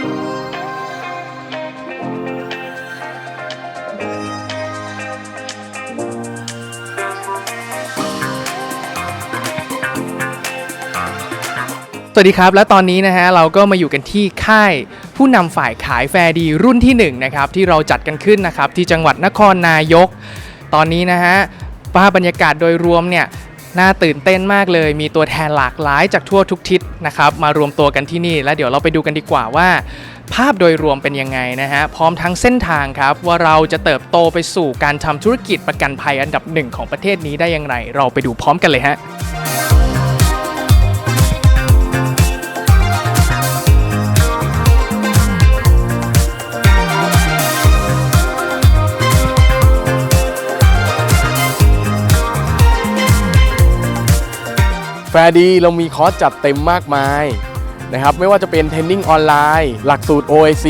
สวัสดีครับ และตอนนี้นะฮะเราก็มาอยู่กันที่ค่ายผู้นำฝ่ายขายแฟร์ดีรุ่นที่1นะครับที่เราจัดกันขึ้นนะครับที่จังหวัดนครนายก ตอนนี้นะฮะภาพบรรยากาศโดยรวมเนี่ย น่าตื่นเต้นมากเลย มีตัวแทนหลากหลายจากทั่วทุกทิศนะครับมารวมตัวกันที่นี่ แล้วเดี๋ยวเราไปดูกันดีกว่าว่า ภาพโดยรวมเป็นยังไงนะฮะ พร้อมทั้งเส้นทางครับ ว่าเราจะเติบโตไปสู่การทำธุรกิจประกันภัยอันดับหนึ่งของประเทศนี้ได้อย่างไร เราไปดูพร้อมกันเลยฮะ แฟร์ดีเรามีคอร์สจัดเต็มมากมายนะครับไม่ว่าจะเป็นเทรนนิ่งออนไลน์หลักสูตร OIC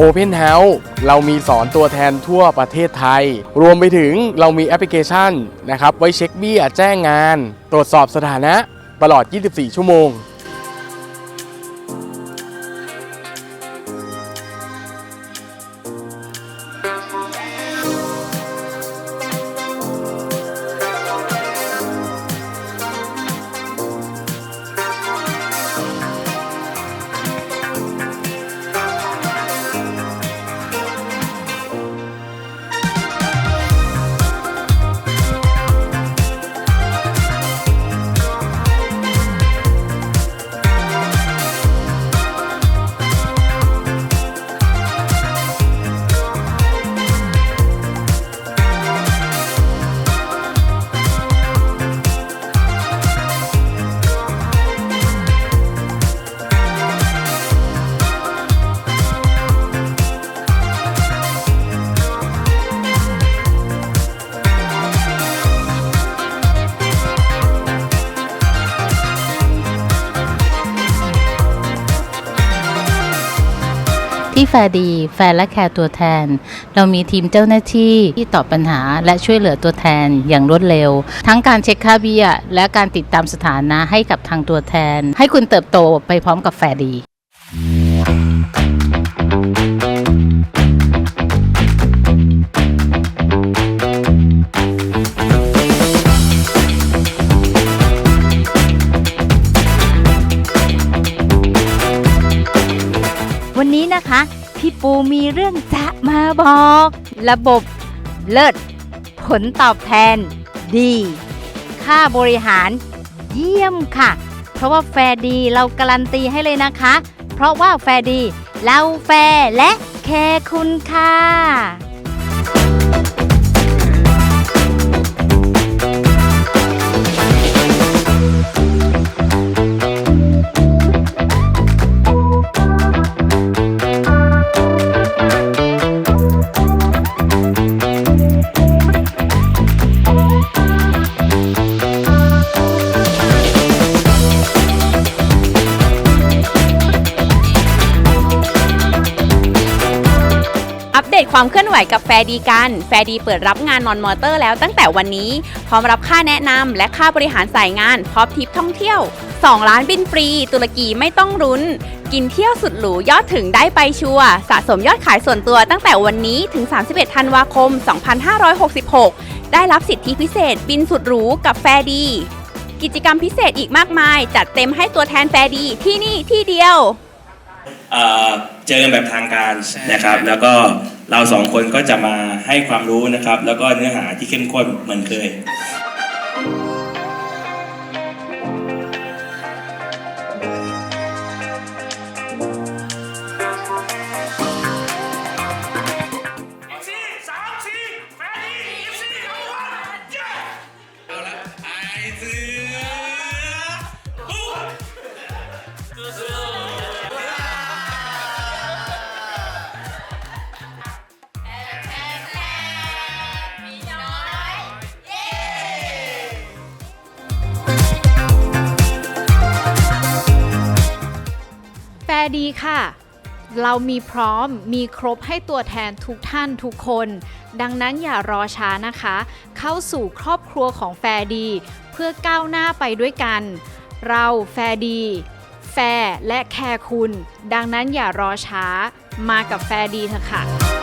Open House เรามีสอนตัวแทนทั่วประเทศไทย รวมไปถึงเรามีแอปพลิเคชันนะครับไว้เช็คเบี้ยแจ้งงาน ตรวจสอบสถานะตลอด 24 ชั่วโมง ที่แฟร์ดี แฟร์และแคร์ตัวแทน เรามีทีมเจ้าหน้าที่ที่ตอบปัญหาและช่วยเหลือตัวแทนอย่างรวดเร็ว ทั้งการเช็คค่าเบี้ย และการติดตามสถานะให้กับทางตัวแทน ให้คุณเติบโตไปพร้อมกับแฟร์ดี นี้นะคะ พี่ปูมีเรื่องจะมาบอก ระบบเลิศ ผลตอบแทนดี ค่าบริหารเยี่ยมค่ะ เพราะว่าแฟร์ดีเราการันตีให้เลยนะคะ เพราะว่าแฟร์ดี เราแฟร์และแคร์คุณค่ะ ตความเคลื่อนไหวกับแฟร์ดีกัน แฟร์ดีเปิดรับงานนอนมอเตอร์แล้วตั้งแต่วันนี้ พร้อมรับค่าแนะนำและค่าบริหารสายงาน พร้อมทริปท่องเที่ยว 2 ล้านบินฟรี ตุรกีไม่ต้องรุ้น กินเที่ยวสุดหรูยอดถึงได้ไปชัวร์สะสมยอดขายส่วนตัวตั้งแต่วันนี้ถึง 31 ธันวาคม 2566 ได้รับสิทธิพิเศษ บินสุดหรูกับแฟร์ดี กิจกรรมพิเศษอีกมากมาย จัดเต็มให้ตัวแทนแฟร์ดีที่นี่ที่เดียวเอ่อเจอกันแบบทางการนะครับ แล้วก็ เราสองคนก็จะมาให้ความรู้นะครับ แล้วก็เนื้อหาที่เข้มข้นเหมือนเคย ดีค่ะ เรามีพร้อมมีครบให้ตัวแทนทุกท่านทุกคน ดังนั้นอย่ารอช้านะคะ เข้าสู่ครอบครัวของแฟดี เพื่อก้าวหน้าไปด้วยกัน เราแฟดี แฟและแคร์คุณ ดังนั้นอย่ารอช้า มากับแฟดีเถอะค่ะ